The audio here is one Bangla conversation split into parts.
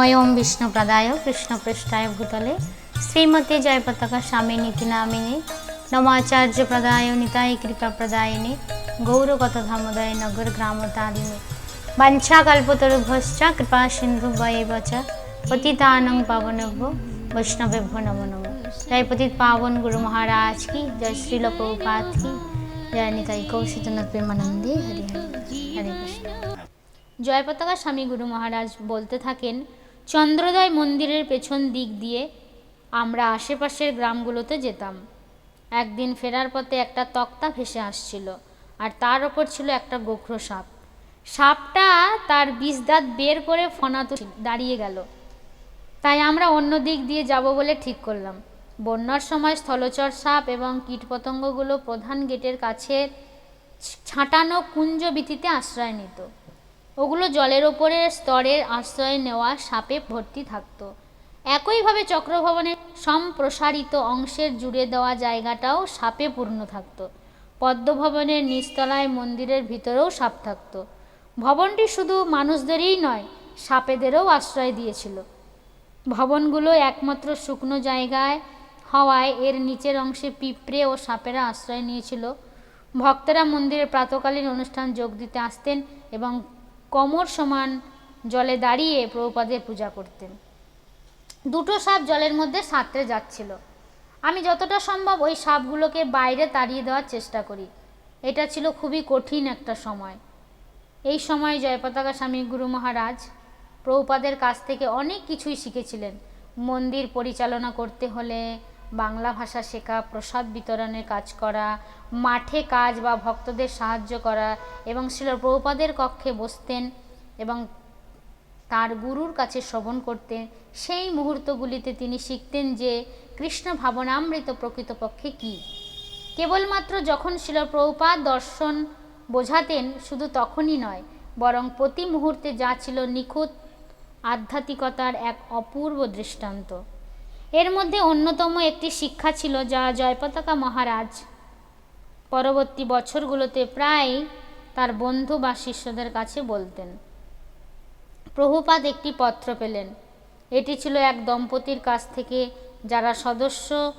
নময় ওম বিষ্ণুপ্রদায় কৃষ্ণপৃষ্ঠায় ভূতলে শ্রীমতী জয়পতাকা স্বামী নীতি নামিনী নমাচার্য প্রদায় নিতাই কৃপা প্রদায়িনী গৌরগত ধামোদয় নগর গ্রাম তারিণী বাঞ্ছাকল্পতরুভশ্চ কৃপা সিন্ধু বয়েব চ পতিতানং পাবনভ্য বৈষ্ণবেভ্য নমো নমো জয় পতিত পাবন গুরু মহারাজ কি জয় শ্রীল প্রভুপাত কি জয় নিতাই কৌশিতনাথ প্রেমানন্দে হরি হরি হরে কৃষ্ণ জয় পতাকা স্বামী গুরু মহারাজ বলতে থাকেন চন্দ্রোদয় মন্দিরের পেছন দিক দিয়ে আমরা আশেপাশের গ্রামগুলোতে যেতাম। একদিন ফেরার পথে একটা তক্তা ভেসে আসছিল আর তার ওপর ছিল একটা গোখরো সাপ। সাপটা তার বিষ দাঁত বের করে ফনাতো দাঁড়িয়ে গেল। তাই আমরা অন্য দিক দিয়ে যাব বলে ঠিক করলাম। বন্যার সময় স্থলচর সাপ এবং কীটপতঙ্গগুলো প্রধান গেটের কাছে ছাঁটানো কুঞ্জবিথিতে আশ্রয় নিত। ওগুলো জলের ওপরের স্তরের আশ্রয় নেওয়া সাপে ভর্তি থাকতো। একইভাবে চক্রভবনের সম্প্রসারিত অংশের জুড়ে দেওয়া জায়গাটাও সাপে পূর্ণ থাকতো। পদ্মভবনের নিচতলায় মন্দিরের ভিতরেও সাপ থাকতো। ভবনটি শুধু মানুষদেরই নয়, সাপেদেরও আশ্রয় দিয়েছিল। ভবনগুলো একমাত্র শুকনো জায়গায় হওয়ায় এর নিচের অংশে পিঁপড়ে ও সাপেরা আশ্রয় নিয়েছিল। ভক্তরা মন্দিরের প্রাতকালীন অনুষ্ঠান যোগ দিতে আসতেন এবং কমর সমান জলে দাঁড়িয়ে প্রভুপাদের পূজা করতেন। দুটো সাপ জলের মধ্যে সাঁতরে যাচ্ছিল। আমি যতটা সম্ভব ওই সাপগুলোকে বাইরে তাড়িয়ে দেওয়ার চেষ্টা করি। এটা ছিল খুবই কঠিন একটা সময়। এই সময় জয়পতাকা স্বামী গুরু মহারাজ প্রভুপাদের কাছ থেকে অনেক কিছুই শিখেছিলেন। মন্দির পরিচালনা করতে হলে বাংলা ভাষা শেখা, প্রসাদ বিতরণের কাজ করা, মাঠে কাজ বা ভক্তদের সাহায্য করা এবং শিল প্রভুপাদের কক্ষে বসতেন এবং তার গুরুর কাছে শ্রবণ করতেন, সেই মুহূর্তগুলিতে তিনি শিখতেন যে কৃষ্ণ ভাবনামৃত প্রকৃতপক্ষে কী। কেবলমাত্র যখন শিল প্রভুপাদ দর্শন বোঝাতেন শুধু তখনই নয়, বরং প্রতি মুহূর্তে যা ছিল নিখুঁত আধ্যাত্মিকতার এক অপূর্ব দৃষ্টান্ত। এর মধ্যে অন্যতম একটি শিক্ষা ছিল যা জয়পতাকা মহারাজ। পরবর্তী বছরগুলোতে প্রায় তার বন্ধু বা শিষ্যদের কাছে বলতেন। প্রভুপাদ একটি পত্র পেলেন। এটি ছিল এক দম্পতির কাছ থেকে যারা সদস্য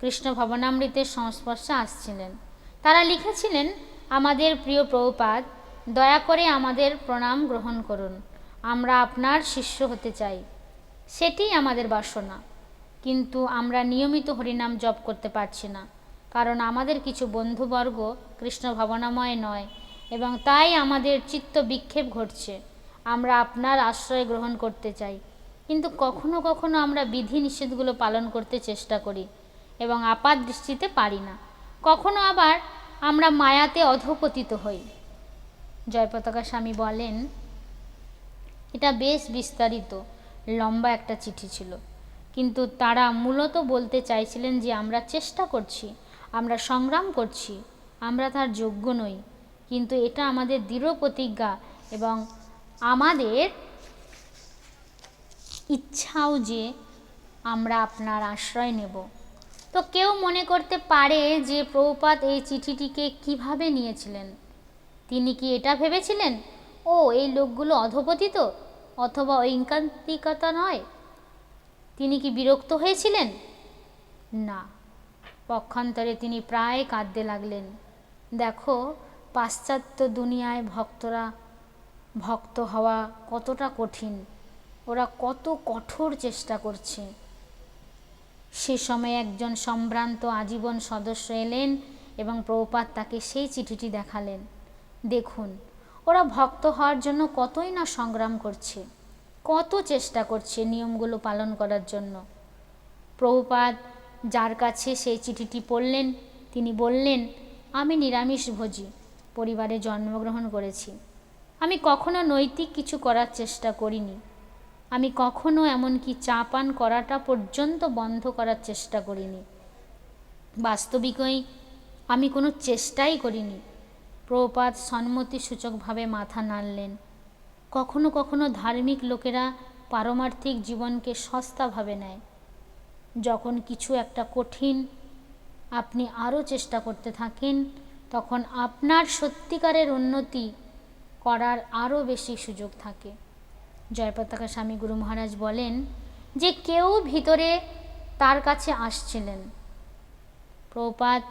কৃষ্ণ ভবনামৃতের সংস্পর্শে আসছিলেন। তারা লিখেছিলেন, আমাদের প্রিয় প্রভুপাদ, দয়া করে আমাদের প্রণাম গ্রহণ করুন। আমরা আপনার শিষ্য হতে চাই। সেটি আমাদের বাসনা। কিন্তু আমরা নিয়মিত হরিনাম জপ করতে পারছি না। কারণ আমাদের কিছু বন্ধুবর্গ কৃষ্ণ ভাবনাময় নয় এবং তাই আমাদের চিত্ত বিক্ষেপ ঘটছে। আমরা আপনার আশ্রয় গ্রহণ করতে চাই। কিন্তু কখনো কখনো আমরা বিধি নিষেধগুলো পালন করতে চেষ্টা করি এবং আপাত দৃষ্টিতে পারি না। কখনো আবার আমরা মায়াতে অধপতিত হই। জয়পতাকা স্বামী বলেন, এটা বেশ বিস্তারিত, লম্বা একটা চিঠি ছিল। কিন্তু তারা মূলত বলতে চাইছিলেন যে, আমরা চেষ্টা করছি, আমরা সংগ্রাম করছি, আমরা তার যোগ্য নই। কিন্তু এটা আমাদের দৃঢ় প্রতিজ্ঞা এবং আমাদের ইচ্ছাও যে আমরা আপনার আশ্রয় নেব। তো কেউ মনে করতে পারে যে প্রভুপাত এই চিঠিটিকে কীভাবে নিয়েছিলেন? তিনি কি এটা ভেবেছিলেন? ও, এই লোকগুলো অধপতিত? অথবা ঐকান্তিকতা নয়? তিনি কি বিরক্ত হয়েছিলেন? না। পক্ষান্তরে তিনি প্রায় কাঁদতে লাগলেন। দেখো, পাশ্চাত্য দুনিয়ায় ভক্তরা ভক্ত হওয়া কতটা কঠিন। ওরা কত কঠোর চেষ্টা করছে। সে সময় একজন সম্ভ্রান্ত আজীবন সদস্য এলেন এবং প্রপাত তাকে সেই চিঠিটি দেখালেন। দেখুন, ওরা ভক্ত হওয়ার জন্য কতই না সংগ্রাম করছে। কত চেষ্টা করছে নিয়মগুলো পালন করার জন্য। প্রভুপাদ যার কাছে সেই চিঠিটি পড়লেন, তিনি বললেন, আমি নিরামিষ ভোজি, পরিবারে জন্মগ্রহণ করেছি। আমি কখনো নৈতিক কিছু করার চেষ্টা করিনি। আমি কখনো এমনকি চা পান করাটা পর্যন্ত বন্ধ করার চেষ্টা করিনি। বাস্তবিকই আমি কোনো চেষ্টাই করিনি। প্রপাত সম্মতিসূচকভাবে মাথা নাড়লেন। কখনো কখনো ধার্মিক লোকেরা পারমার্থিক জীবনকে সস্তাভাবে নেয়। যখন কিছু একটা কঠিন আপনি আরও চেষ্টা করতে থাকেন, তখন আপনার সত্যিকারের উন্নতি করার আরও বেশি সুযোগ থাকে। জয়পতাকা স্বামী গুরু মহারাজ বলেন যে কেউ ভিতরে তার কাছে আসছিলেন। প্রপাত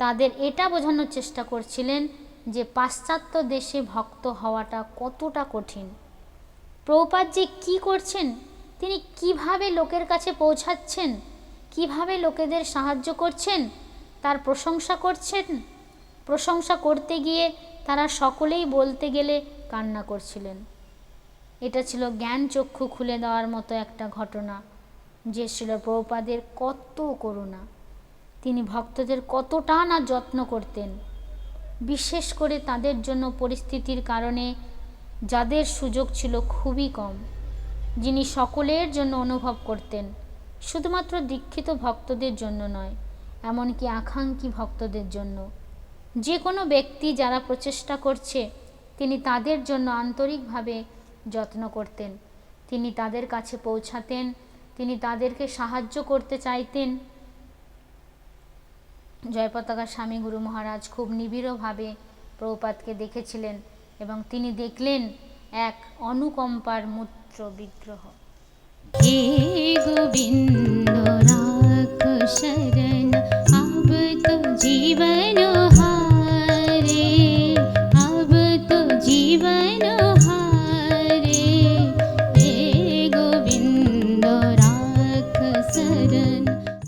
তাদের এটা বোঝানোর চেষ্টা করছিলেন যে পাশ্চাত্য দেশে ভক্ত হওয়াটা কতটা কঠিন। প্রপাত যে কী করছেন, তিনি কীভাবে লোকের কাছে পৌঁছাচ্ছেন, কীভাবে লোকেদের সাহায্য করছেন, তার প্রশংসা করছেন? প্রশংসা করতে গিয়ে তারা সকলেই বলতে গেলে কান্না করছিলেন। এটা ছিল জ্ঞান চক্ষু খুলে দেওয়ার মতো একটা ঘটনা, যে ছিল প্রভুপাদের কত করুণা। তিনি ভক্তদের কতটা না যত্ন করতেন। বিশেষ করে তাদের জন্য পরিস্থিতির কারণে যাদের সুযোগ ছিল খুবই কম, যিনি সকলের জন্য অনুভব করতেন, শুধুমাত্র দীক্ষিত ভক্তদের জন্য নয়, এমনকি আকাঙ্ক্ষী ভক্তদের জন্য। যে কোনো ব্যক্তি যারা প্রচেষ্টা করছে, তিনি তাদের জন্য আন্তরিকভাবে যত্ন করতেন। তিনি তাদের কাছে পৌঁছাতেন, তিনি তাদেরকে সাহায্য করতে চাইতেন। জয়পতাকার স্বামী গুরু মহারাজ খুব নিবিড়ভাবে প্রপাতকে দেখেছিলেন এবং তিনি দেখলেন এক অনুকম্পার মূত্র বিগ্রহ। গোবিন্দ রাখ শরণ আব জীবন